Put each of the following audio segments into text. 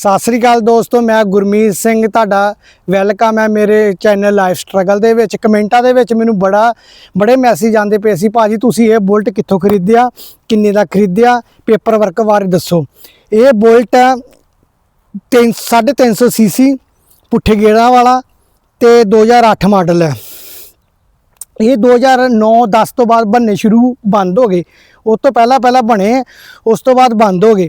ਸਤਿ ਸ੍ਰੀ ਅਕਾਲ ਦੋਸਤੋ, ਮੈਂ ਗੁਰਮੀਤ ਸਿੰਘ, ਤੁਹਾਡਾ ਵੈਲਕਮ ਹੈ ਮੇਰੇ ਚੈਨਲ ਲਾਈਫ ਸਟਰਗਲ ਦੇ ਵਿੱਚ। ਕਮੈਂਟਾਂ ਦੇ ਵਿੱਚ ਮੈਨੂੰ ਬੜਾ, ਬੜੇ ਮੈਸੇਜ ਆਉਂਦੇ ਪਏ ਸੀ, ਭਾਜੀ ਤੁਸੀਂ ਇਹ ਬੁਲਟ ਕਿੱਥੋਂ ਖਰੀਦਿਆ, ਕਿੰਨੇ ਦਾ ਖਰੀਦਿਆ, ਪੇਪਰ ਵਰਕ ਬਾਰੇ ਦੱਸੋ। ਇਹ ਬੁਲਟ ਹੈ 3 350 ਸੀਸੀ ਪੁੱਠੇ ਗੇੜਾਂ ਵਾਲਾ ਤੇ 2008 ਮਾਡਲ ਹੈ। ਇਹ 2009-10 ਤੋਂ ਬਾਅਦ ਬਣਨੇ ਸ਼ੁਰੂ ਬੰਦ ਹੋ ਗਏ। ਉਸ ਤੋਂ ਪਹਿਲਾਂ ਪਹਿਲਾਂ ਬਣੇ, ਉਸ ਤੋਂ ਬਾਅਦ ਬੰਦ ਹੋ ਗਏ।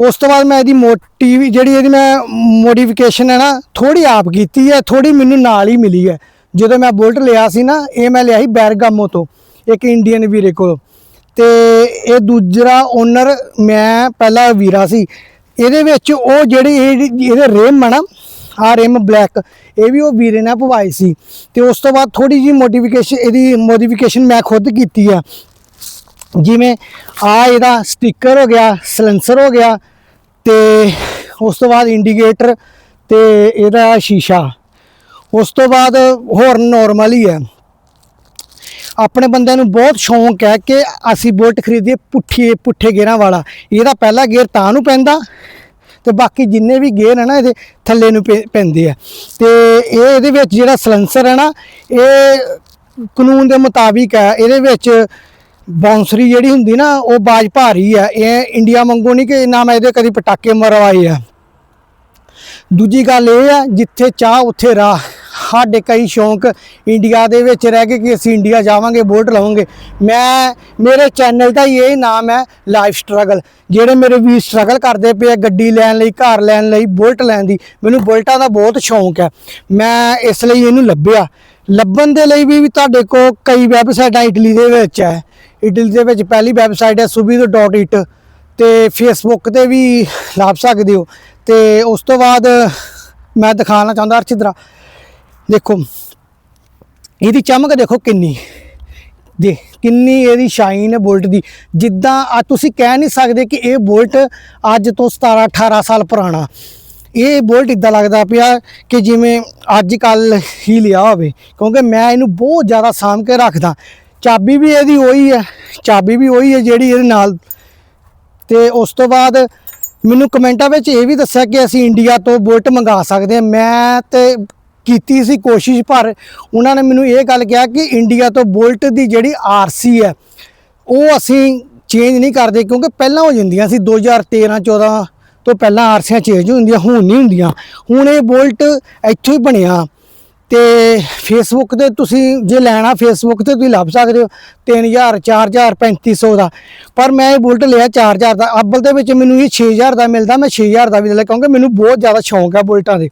ਉਸ ਤੋਂ ਬਾਅਦ ਮੈਂ ਇਹਦੀ ਮੋਟੀ ਜਿਹੜੀ ਇਹਦੀ ਮੈਂ ਮੋਡੀਫਿਕੇਸ਼ਨ ਹੈ ਨਾ ਥੋੜੀ ਆਪ ਕੀਤੀ ਹੈ ਥੋੜੀ ਮੈਨੂੰ ਨਾਲ ਹੀ ਮਿਲੀ ਹੈ। ਜਦੋਂ ਮੈਂ ਬੁਲਟ ਲਿਆ ਸੀ ਨਾ, ਇਹ ਮੈਂ ਲਿਆ ਸੀ ਬੈਰਗਾਮੋ ਤੋਂ, ਇੱਕ ਇੰਡੀਅਨ ਵੀਰੇ ਕੋਲ। ਤੇ ਇਹ ਦੂਜਾ ਓਨਰ ਮੈਂ ਪਹਿਲਾ ਵੀਰਾ ਸੀ। ਇਹਦੇ ਵਿੱਚ ਉਹ ਜਿਹੜੀ ਇਹ- ਇਹਦੇ ਰੇਮ ਹੈ ਨਾ ਆ ਰਿਮ ਬਲੈਕ, ਇਹ ਵੀ ਉਹ ਵੀਰੇ ਨੇ ਪਵਾਈ ਸੀ। ਤੇ ਉਸ ਤੋਂ ਬਾਅਦ ਥੋੜੀ ਜੀ ਮੋਡੀਫਿਕੇਸ਼ਨ ਇਹਦੀ ਮੋਡੀਫਿਕੇਸ਼ਨ ਮੈਂ ਖੁਦ ਕੀਤੀ ਆ ਜਿਵੇਂ ਆ ਇਹਦਾ ਸਟicker ਹੋ ਗਿਆ, ਸਲੈਂਸਰ ਹੋ ਗਿਆ ਤੇ ਉਸ ਤੋਂ ਬਾਅਦ ਇੰਡੀਕੇਟਰ ਤੇ ਇਹਦਾ ਸ਼ੀਸ਼ਾ। ਉਸ ਤੋਂ ਬਾਅਦ ਹੋਰ ਨਾਰਮਲ ਹੀ ਹੈ। ਆਪਣੇ ਬੰਦਿਆਂ ਨੂੰ ਬਹੁਤ ਸ਼ੌਂਕ ਹੈ ਕਿ ਅਸੀਂ ਬੁਲਟ ਖਰੀਦੀਏ ਪੁੱਠੇ ਪੁੱਠੇ ਗੇਅਰਾਂ ਵਾਲਾ। ਇਹਦਾ ਪਹਿਲਾ ਗੇਅਰ ਤਾਂ ਨੂੰ ਪੈਂਦਾ ਤੇ ਬਾਕੀ ਜਿੰਨੇ ਵੀ ਗੇਅਰ ਹੈ ਨਾ ਇਹਦੇ ਥੱਲੇ ਨੂੰ ਪੈਂਦੇ ਆ। ਤੇ ਇਹ ਇਹਦੇ ਵਿੱਚ ਜਿਹੜਾ ਸਲੈਂਸਰ ਹੈ ਨਾ, ਇਹ ਕਾਨੂੰਨ ਦੇ ਮੁਤਾਬਿਕ ਹੈ। ਇਹਦੇ ਵਿੱਚ ਬਾਉਂਸਰੀ ਜਿਹੜੀ ਹੁੰਦੀ ਨਾ, ਉਹ ਬਾਜ ਭਾਰੀ ਆ। ਇਹ ਇੰਡੀਆ ਵਾਂਗੂ ਨਹੀਂ ਕਿ ਨਾ ਮੈਂ ਇਹਦੇ ਕਦੀ ਪਟਾਕੇ ਮਰਵਾਏ ਆ। ਦੂਜੀ ਗੱਲ ਇਹ ਆ, ਜਿੱਥੇ ਚਾਹ, ਉੱਥੇ ਰਾਹ। ਸਾਡੇ ਕਈ ਸ਼ੌਂਕ ਇੰਡੀਆ ਦੇ ਵਿੱਚ ਰਹਿ ਕੇ ਕਿ ਅਸੀਂ ਇੰਡੀਆ ਜਾਵਾਂਗੇ ਬੁਲਟ ਲਵਾਂਗੇ। ਮੈਂ, ਮੇਰੇ ਚੈਨਲ ਦਾ ਹੀ ਇਹ ਨਾਮ ਹੈ, ਲਾਈਫ ਸਟਰਗਲ। ਜਿਹੜੇ ਮੇਰੇ ਵੀ ਸਟਰਗਲ ਕਰਦੇ ਪਏ ਆ, ਗੱਡੀ ਲੈਣ ਲਈ, ਘਰ ਲੈਣ ਲਈ ਬੁਲਟ ਲੈਣ ਦੀ, ਮੈਨੂੰ ਬੁਲਟਾਂ ਦਾ ਬਹੁਤ ਸ਼ੌਂਕ ਹੈ। ਮੈਂ ਇਸ ਲਈ ਇਹਨੂੰ ਲੱਭਿਆ। ਲੱਭਣ ਦੇ ਲਈ ਵੀ ਵੀ ਤੁਹਾਡੇ ਕੋਲ ਕਈ ਵੈਬਸਾਈਟਾਂ ਇਟਲੀ ਦੇ ਵਿੱਚ ਹੈ। ਇਟਲੀ ਦੇ ਵਿੱਚ ਪਹਿਲੀ ਵੈਬਸਾਈਟ ਹੈ subido.it ਤੇ ਫੇਸਬੁੱਕ ਤੇ ਵੀ ਲੱਭ ਸਕਦੇ ਹੋ। ਤੇ ਉਸ ਤੋਂ ਬਾਅਦ ਮੈਂ ਦਿਖਾਉਣਾ ਚਾਹੁੰਦਾ ਅਰਚਿਤਰਾ ਦੇਖੋ, ਇਹਦੀ ਚਮਕ ਦੇਖੋ ਕਿੰਨੀ। ਦੇ, ਕਿੰਨੀ ਇਹਦੀ ਸ਼ਾਈਨ ਹੈ ਬੁਲਟ ਦੀ। ਜਿੱਦਾਂ ਆ ਤੁਸੀਂ ਕਹਿ ਨਹੀਂ ਸਕਦੇ ਕਿ ਇਹ ਬੁਲਟ ਅੱਜ ਤੋਂ 17 18 ਸਾਲ ਪੁਰਾਣਾ। ਇਹ ਬੋਲਟ ਇਦਾਂ ਲੱਗਦਾ ਪਿਆ ਕਿ ਜਿਵੇਂ ਅੱਜ ਕੱਲ ਹੀ ਲਿਆ ਹੋਵੇ। ਕਿਉਂਕਿ ਮੈਂ ਇਹਨੂੰ ਬਹੁਤ ਜ਼ਿਆਦਾ ਸਾਂਭ ਕੇ ਰੱਖਦਾ। ਚਾਬੀ ਵੀ ਇਹਦੀ ਉਹੀ ਹੈ, ਚਾਬੀ ਵੀ ਉਹੀ ਹੈ ਜਿਹੜੀ ਇਹਦੇ ਨਾਲ। ਤੇ ਉਸ ਤੋਂ ਬਾਅਦ ਮੈਨੂੰ ਕਮੈਂਟਾਂ ਵਿੱਚ ਇਹ ਵੀ ਦੱਸਿਆ ਕਿ ਅਸੀਂ ਇੰਡੀਆ ਤੋਂ ਬੁਲਟ ਮੰਗਾ ਸਕਦੇ ਹਾਂ। ਮੈਂ ਤੇ ਕੀਤੀ ਸੀ ਕੋਸ਼ਿਸ਼, ਪਰ ਉਹਨਾਂ ਨੇ ਮੈਨੂੰ ਇਹ ਗੱਲ ਕਿਹਾ ਕਿ ਇੰਡੀਆ ਤੋਂ ਬੁਲਟ ਦੀ ਜਿਹੜੀ ਆਰਸੀ ਹੈ, ਉਹ ਅਸੀਂ ਚੇਂਜ ਨਹੀਂ ਕਰਦੇ ਕਿਉਂਕਿ ਪਹਿਲਾਂ ਹੋ ਜਾਂਦੀਆਂ ਸੀ। 2013 14 ਤੋਂ ਪਹਿਲਾਂ ਆਰਸੀਆਂ ਚੇਂਜ ਹੁੰਦੀਆਂ, ਹੁਣ ਨਹੀਂ ਹੁੰਦੀਆਂ। ਹੁਣ ਇਹ ਬੁਲਟ ਇੱਥੋਂ ਹੀ ਬਣਿਆ। ਤੇ ਫੇਸਬੁੱਕ ਤੇ ਤੁਸੀਂ ਜੇ ਲੈਣਾ ਫੇਸਬੁੱਕ ਤੇ ਤੁਸੀਂ ਲੱਭ ਸਕਦੇ ਹੋ 3000 4000 3500 ਦਾ। ਪਰ ਮੈਂ ਇਹ ਬੁਲਟ ਲਿਆ 4000 ਦਾ। ਅੱਬਲ ਦੇ ਵਿੱਚ ਮੈਨੂੰ ਇਹ 6000 ਦਾ ਮਿਲਦਾ, ਮੈਂ 6000 ਦਾ ਵੀ ਲੈ ਲਿਆ ਕਿਉਂਕਿ ਮੈਨੂੰ ਬਹੁਤ ਜ਼ਿਆਦਾ ਸ਼ੌਂਕ ਹੈ ਬੁਲਟਾਂ ਦੇ।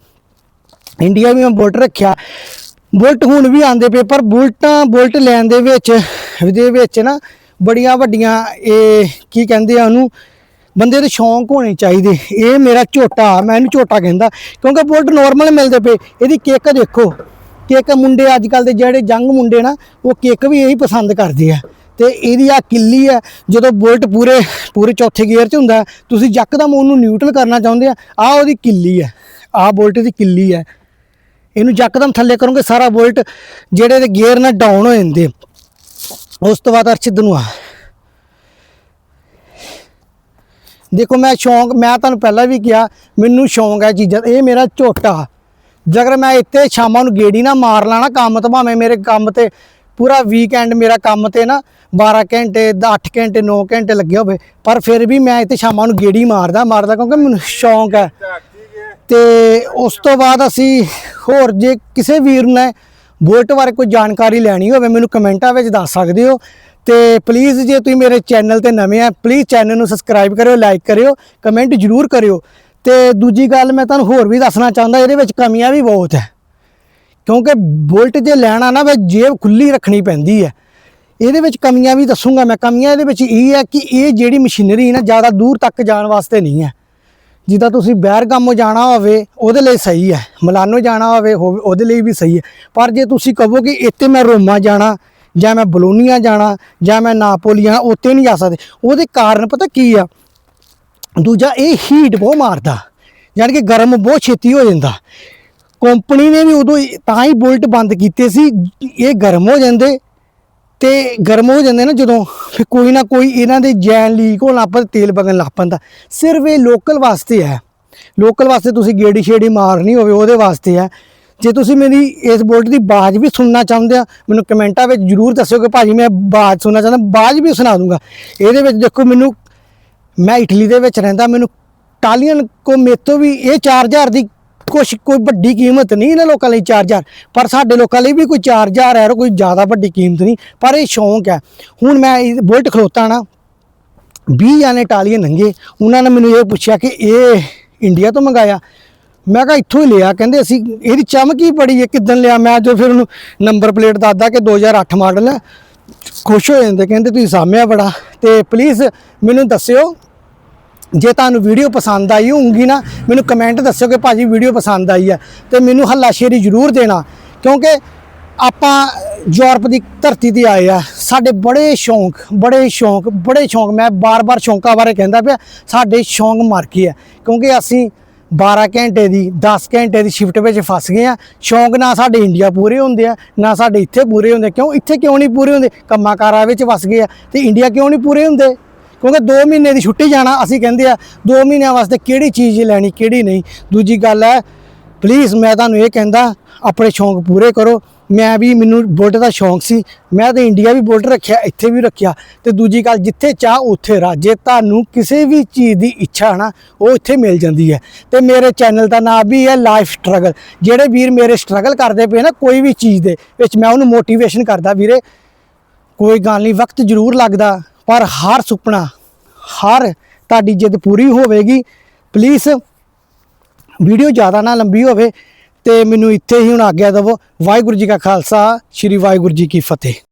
ਇੰਡੀਆ ਵੀ ਮੈਂ ਬੁਲਟ ਰੱਖਿਆ। ਬੁਲਟ ਹੁਣ ਵੀ ਆਂਦੇ ਪਏ, ਪਰ ਬੁਲਟਾਂ, ਬੁਲਟ ਲੈਣ ਦੇ ਵਿੱਚ ਦੇ ਵਿੱਚ ਨਾ ਬੜੀਆਂ ਵੱਡੀਆਂ ਇਹ ਕੀ ਕਹਿੰਦੇ ਆ ਉਹਨੂੰ ਬੰਦੇ ਦੇ ਸ਼ੌਂਕ ਹੋਣੇ ਚਾਹੀਦੇ। ਇਹ ਮੇਰਾ ਝੋਟਾ, ਮੈਂ ਇਹਨੂੰ ਝੋਟਾ ਕਹਿੰਦਾ, ਕਿਉਂਕਿ ਬੁਲਟ ਨਾਰਮਲ ਮਿਲਦੇ ਪਏ। ਇਹਦੀ ਕਿੱਕ ਦੇਖੋ, ਕਿੱਕ ਮੁੰਡੇ ਅੱਜ ਕੱਲ ਦੇ ਜਿਹੜੇ ਜੰਗ ਮੁੰਡੇ ਨਾ, ਉਹ ਕਿੱਕ ਵੀ ਇਹੀ ਪਸੰਦ ਕਰਦੇ ਆ। ਤੇ ਇਹਦੀ ਆ ਕਿੱਲੀ ਹੈ ਜਦੋਂ ਬੁਲਟ ਪੂਰੇ ਪੂਰੇ ਚੌਥੇ ਗੇਅਰ 'ਚ ਹੁੰਦਾ, ਤੁਸੀਂ ਯਕਦਮ ਉਹਨੂੰ ਨਿਊਟਰਲ ਕਰਨਾ ਚਾਹੁੰਦੇ ਆ ਆ ਉਹਦੀ ਕਿੱਲੀ ਹੈ ਆ ਬੁਲਟ ਦੀ ਕਿੱਲੀ ਹੈ ਇਹਨੂੰ ਯਕਦਮ ਥੱਲੇ ਕਰੋਗੇ, ਸਾਰਾ ਬੁਲਟ ਜਿਹੜੇ ਦੇ ਗੇਅਰ ਨਾਲ ਡਾਊਨ ਹੋ ਜਾਂਦੇ ਉਸ ਤੋਂ ਬਾਅਦ ਅਰਸ਼ਿਦ ਨੂੰ ਆ। ਦੇਖੋ ਮੈਂ ਸ਼ੌਂਕ, ਮੈਂ ਤੁਹਾਨੂੰ ਪਹਿਲਾਂ ਵੀ ਕਿਹਾ, ਮੈਨੂੰ ਸ਼ੌਂਕ ਹੈ ਚੀਜ਼ਾਂ, ਇਹ ਮੇਰਾ ਝੋਟਾ। ਜੇਕਰ ਮੈਂ ਇੱਥੇ ਸ਼ਾਮਾਂ ਨੂੰ ਗੇੜੀ ਨਾ ਮਾਰ ਲਾਣਾ ਕੰਮ ਤੇ, ਭਾਵੇਂ ਮੇਰੇ ਕੰਮ ਤੇ ਪੂਰਾ ਵੀਕਐਂਡ ਮੇਰਾ ਕੰਮ ਤੇ ਨਾ 12 ਘੰਟੇ 8 ਘੰਟੇ 9 ਘੰਟੇ ਲੱਗੇ ਹੋਵੇ, ਪਰ ਫਿਰ ਵੀ ਮੈਂ ਇੱਥੇ ਸ਼ਾਮਾਂ ਨੂੰ ਗੇੜੀ ਮਾਰਦਾ ਮਾਰਦਾ ਕਿਉਂਕਿ ਮੈਨੂੰ ਸ਼ੌਂਕ ਹੈ। ਤੇ ਉਸ ਤੋਂ ਬਾਅਦ ਅਸੀਂ ਹੋਰ ਜੇ ਕਿਸੇ ਵੀਰ ਨੇ ਬੁਲਟ ਬਾਰੇ ਕੋਈ ਜਾਣਕਾਰੀ ਲੈਣੀ ਹੋਵੇ, ਮੈਨੂੰ ਕਮੈਂਟਾਂ ਵਿੱਚ ਦੱਸ ਸਕਦੇ ਹੋ। ਤੇ ਪਲੀਜ਼ ਜੇ ਤੁਸੀਂ ਮੇਰੇ ਚੈਨਲ ਤੇ ਨਵੇਂ ਆ ਪਲੀਜ਼ ਚੈਨਲ ਨੂੰ ਸਬਸਕ੍ਰਾਈਬ ਕਰਿਓ ਲਾਈਕ ਕਰਿਓ ਕਮੈਂਟ ਜ਼ਰੂਰ ਕਰਿਓ। ਤੇ ਦੂਜੀ ਗੱਲ ਮੈਂ ਤੁਹਾਨੂੰ ਹੋਰ ਵੀ ਦੱਸਣਾ ਚਾਹੁੰਦਾ, ਇਹਦੇ ਵਿੱਚ ਕਮੀਆਂ ਵੀ ਬਹੁਤ ਹੈ। ਕਿਉਂਕਿ ਬੁਲਟ ਜੇ ਲੈਣਾ ਨਾ ਵੇ ਜੇਬ ਖੁੱਲੀ ਰੱਖਣੀ ਪੈਂਦੀ ਹੈ। ਇਹਦੇ ਵਿੱਚ ਕਮੀਆਂ ਵੀ ਦੱਸੂਗਾ ਮੈਂ। ਕਮੀਆਂ ਇਹਦੇ ਵਿੱਚ ਇਹ ਹੈ ਕਿ ਇਹ ਜਿਹੜੀ ਮਸ਼ੀਨਰੀ ਨਾ, ਜ਼ਿਆਦਾ ਦੂਰ ਤੱਕ ਜਾਣ ਵਾਸਤੇ ਨਹੀਂ ਹੈ। ਜਿੱਦਾਂ ਤੁਸੀਂ ਬੈਰਗਾਮੋ ਜਾਣਾ ਹੋਵੇ, ਉਹਦੇ ਲਈ ਸਹੀ ਹੈ। ਮਲਾਨੋ ਜਾਣਾ ਹੋਵੇ, ਹੋਵੇ- ਉਹਦੇ ਲਈ ਵੀ ਸਹੀ ਹੈ। ਪਰ ਜੇ ਤੁਸੀਂ ਕਹੋ ਕਿ ਇੱਥੇ ਮੈਂ ਰੋਮਾ ਜਾਣਾ ਜਾਂ ਮੈਂ ਬਲੋਨੀਆ ਜਾਣਾ, ਜਾਂ ਮੈਂ ਨਾਪੋਲੀ ਜਾਣਾ, ਉੱਥੇ ਨਹੀਂ ਜਾ ਸਕਦੇ। ਉਹਦੇ ਕਾਰਨ ਪਤਾ ਕੀ ਆ? ਦੂਜਾ, ਇਹ ਹੀਟ ਬਹੁਤ ਮਾਰਦਾ। ਯਾਨੀ ਕਿ ਗਰਮ ਬਹੁਤ ਛੇਤੀ ਹੋ ਜਾਂਦਾ। ਕੰਪਨੀ ਨੇ ਵੀ ਉਦੋਂ ਤਾਂ ਹੀ ਬੁਲਟ ਬੰਦ ਕੀਤੇ ਸੀ, ਇਹ ਗਰਮ ਹੋ ਜਾਂਦੇ। ਤੇ ਗਰਮ ਹੋ ਜਾਂਦੇ ਨਾ ਜਦੋਂ, ਫਿਰ ਕੋਈ ਨਾ ਕੋਈ ਇਹਨਾਂ ਦੇ ਜੈਨ ਲੀਕ ਹੋਣ ਲੱਗ ਪੈਂਦਾ, ਤੇਲ ਵਗਣ ਲੱਗ ਪੈਂਦਾ। ਸਿਰਫ ਇਹ ਲੋਕਲ ਵਾਸਤੇ ਹੈ। ਲੋਕਲ ਵਾਸਤੇ ਤੁਸੀਂ ਗੇੜੀ ਛੇੜੀ ਮਾਰਨੀ ਹੋਵੇ, ਉਹਦੇ ਵਾਸਤੇ ਹੈ। ਜੇ ਤੁਸੀਂ ਮੇਰੀ ਇਸ ਬੁਲਟ ਦੀ ਬਾਜ ਵੀ ਸੁਣਨਾ ਚਾਹੁੰਦੇ ਆ, ਮੈਨੂੰ ਕਮੈਂਟਾਂ ਵਿੱਚ ਜਰੂਰ ਦੱਸਿਓ ਕਿ ਭਾਜੀ ਮੈਂ ਬਾਜ ਸੁਣਨਾ ਚਾਹੁੰਦਾ, ਬਾਜ ਵੀ ਸੁਣਾ ਦੂੰਗਾ। ਇਹਦੇ ਵਿੱਚ ਦੇਖੋ ਮੈਨੂੰ, ਮੈਂ ਇਟਲੀ ਦੇ ਵਿੱਚ ਰਹਿੰਦਾ, ਮੈਨੂੰ ਟਾਲੀਅਨ ਕੋ ਮੇਤੋਂ ਵੀ ਇਹ 4000 ਦੀ ਕੁਛ ਕੋਈ ਵੱਡੀ ਕੀਮਤ ਨਹੀਂ ਇਹਨਾਂ ਲੋਕਾਂ ਲਈ 4000 ਪਰ ਸਾਡੇ ਲੋਕਾਂ ਲਈ ਵੀ ਕੋਈ 4000 ਹੈ, ਕੋਈ ਜ਼ਿਆਦਾ ਵੱਡੀ ਕੀਮਤ ਨਹੀਂ, ਪਰ ਇਹ ਸ਼ੌਂਕ ਹੈ। ਹੁਣ ਮੈਂ ਇਹ ਬੁਲਟ ਖਲੋਤਾ ਨਾ 20 ਜਾਨੇ ਟਾਲੀਅਨ ਨੰਗੇ, ਉਹਨਾਂ ਨੇ ਮੈਨੂੰ ਇਹ ਪੁੱਛਿਆ ਕਿ ਇਹ ਇੰਡੀਆ ਤੋਂ ਮੰਗਾਇਆ। ਮੈਂ ਕਿਹਾ ਇੱਥੋਂ ਹੀ ਲਿਆ, ਕਹਿੰਦੇ ਅਸੀਂ ਇਹਦੀ ਚਮਕ ਹੀ ਬੜੀ ਹੈ ਕਿਦਾਂ ਲਿਆ? ਮੈਂ ਜੋ ਫਿਰ ਉਹਨੂੰ ਨੰਬਰ ਪਲੇਟ ਦੱਸਦਾ ਕਿ 2008 ਮਾਡਲ ਹੈ। ਖੁਸ਼ ਹੋ ਜਾਂਦੇ, ਕਹਿੰਦੇ ਤੁਸੀਂ ਸਾਹਮਣੇ ਬੜਾ। ਤੇ ਪਲੀਜ਼ ਮੈਨੂੰ ਦੱਸਿਓ, ਜੇ ਤੁਹਾਨੂੰ ਵੀਡੀਓ ਪਸੰਦ ਆਈ ਹੋਊਗੀ ਨਾ, ਮੈਨੂੰ ਕਮੈਂਟ ਦੱਸਿਓ ਕਿ ਭਾਜੀ ਵੀਡੀਓ ਪਸੰਦ ਆਈ ਹੈ। ਤੇ ਮੈਨੂੰ ਹੱਲਾਸ਼ੇਰੀ ਜ਼ਰੂਰ ਦੇਣਾ, ਕਿਉਂਕਿ ਆਪਾਂ ਯੂਰਪ ਦੀ ਧਰਤੀ ਤੇ ਆਏ ਆ, ਸਾਡੇ ਬੜੇ ਸ਼ੌਂਕ ਬੜੇ ਸ਼ੌਂਕ ਬੜੇ ਸ਼ੌਂਕ, ਮੈਂ ਬਾਰ-ਬਾਰ ਸ਼ੌਂਕਾਂ ਬਾਰੇ ਕਹਿੰਦਾ ਪਿਆ, ਸਾਡੇ ਸ਼ੌਂਕ ਮਰ ਗਏ ਆ ਕਿਉਂਕਿ ਅਸੀਂ 12 ਘੰਟੇ ਦੀ 10 ਘੰਟੇ ਦੀ ਸ਼ਿਫਟ ਵਿੱਚ ਫਸ ਗਏ ਆ। ਸ਼ੌਂਕ ਨਾ ਸਾਡੇ ਇੰਡੀਆ ਪੂਰੇ ਹੁੰਦੇ ਆ, ਨਾ ਸਾਡੇ ਇੱਥੇ ਪੂਰੇ ਹੁੰਦੇ। ਕਿਉਂ? ਇੱਥੇ ਕਿਉਂ ਨਹੀਂ ਪੂਰੇ ਹੁੰਦੇ? ਕੰਮਾਂ ਕਾਰਾਂ ਵਿੱਚ ਫਸ ਗਏ ਆ। ਤੇ ਇੰਡੀਆ ਕਿਉਂ ਨਹੀਂ ਪੂਰੇ ਹੁੰਦੇ? ਕਿਉਂਕਿ 2 ਮਹੀਨੇ ਦੀ ਛੁੱਟੀ ਜਾਣਾ, ਅਸੀਂ ਕਹਿੰਦੇ ਆ 2 ਮਹੀਨਿਆਂ ਵਾਸਤੇ ਕਿਹੜੀ ਚੀਜ਼ ਲੈਣੀ, ਕਿਹੜੀ ਨਹੀਂ? ਦੂਜੀ ਗੱਲ ਹੈ ਪਲੀਜ਼ ਮੈਂ ਤੁਹਾਨੂੰ ਇਹ ਕਹਿੰਦਾ, ਆਪਣੇ ਸ਼ੌਂਕ ਪੂਰੇ ਕਰੋ। ਮੈਂ ਵੀ, ਮੈਨੂੰ ਬੁਲਟ ਦਾ ਸ਼ੌਂਕ ਸੀ। ਮੈਂ ਤਾਂ ਇੰਡੀਆ ਵੀ ਬੁਲਟ ਰੱਖਿਆ, ਇੱਥੇ ਵੀ ਰੱਖਿਆ। ਤੇ ਦੂਜੀ ਗੱਲ, ਜਿੱਥੇ ਚਾਹ, ਉੱਥੇ ਰਾਹ ਜੇ ਤੁਹਾਨੂੰ ਕਿਸੇ ਵੀ ਚੀਜ਼ ਦੀ ਇੱਛਾ ਹੈ ਨਾ, ਉਹ ਇੱਥੇ ਮਿਲ ਜਾਂਦੀ ਹੈ। ਤੇ ਮੇਰੇ ਚੈਨਲ ਦਾ ਨਾਮ ਵੀ ਹੈ ਲਾਈਫ ਸਟਰਗਲ। ਜਿਹੜੇ ਵੀਰ ਮੇਰੇ ਸਟਰਗਲ ਕਰਦੇ ਪਏ ਨਾ, ਕੋਈ ਵੀ ਚੀਜ਼ ਦੇ ਵਿੱਚ ਮੈਂ ਉਹਨੂੰ ਮੋਟੀਵੇਸ਼ਨ ਕਰਦਾ, ਵੀਰੇ, ਕੋਈ ਗੱਲ ਨਹੀਂ, ਵਕਤ ਜ਼ਰੂਰ ਲੱਗਦਾ, ਪਰ ਹਰ ਸੁਪਨਾ, ਹਰ ਤੁਹਾਡੀ ਜਿੱਦ ਪੂਰੀ ਹੋਵੇਗੀ। ਪਲੀਜ਼ ਵੀਡੀਓ ਜ਼ਿਆਦਾ ਨਾ ਲੰਬੀ ਹੋਵੇ। ਤੇ ਮੈਨੂੰ ਇੱਥੇ ਹੀ ਹੁਣ ਆਗਿਆ ਦੇਵੋ। ਵਾਹਿਗੁਰੂ ਜੀ ਕਾ ਖਾਲਸਾ, ਸ੍ਰੀ ਵਾਹਿਗੁਰੂ ਜੀ ਕੀ ਫਤਿਹ।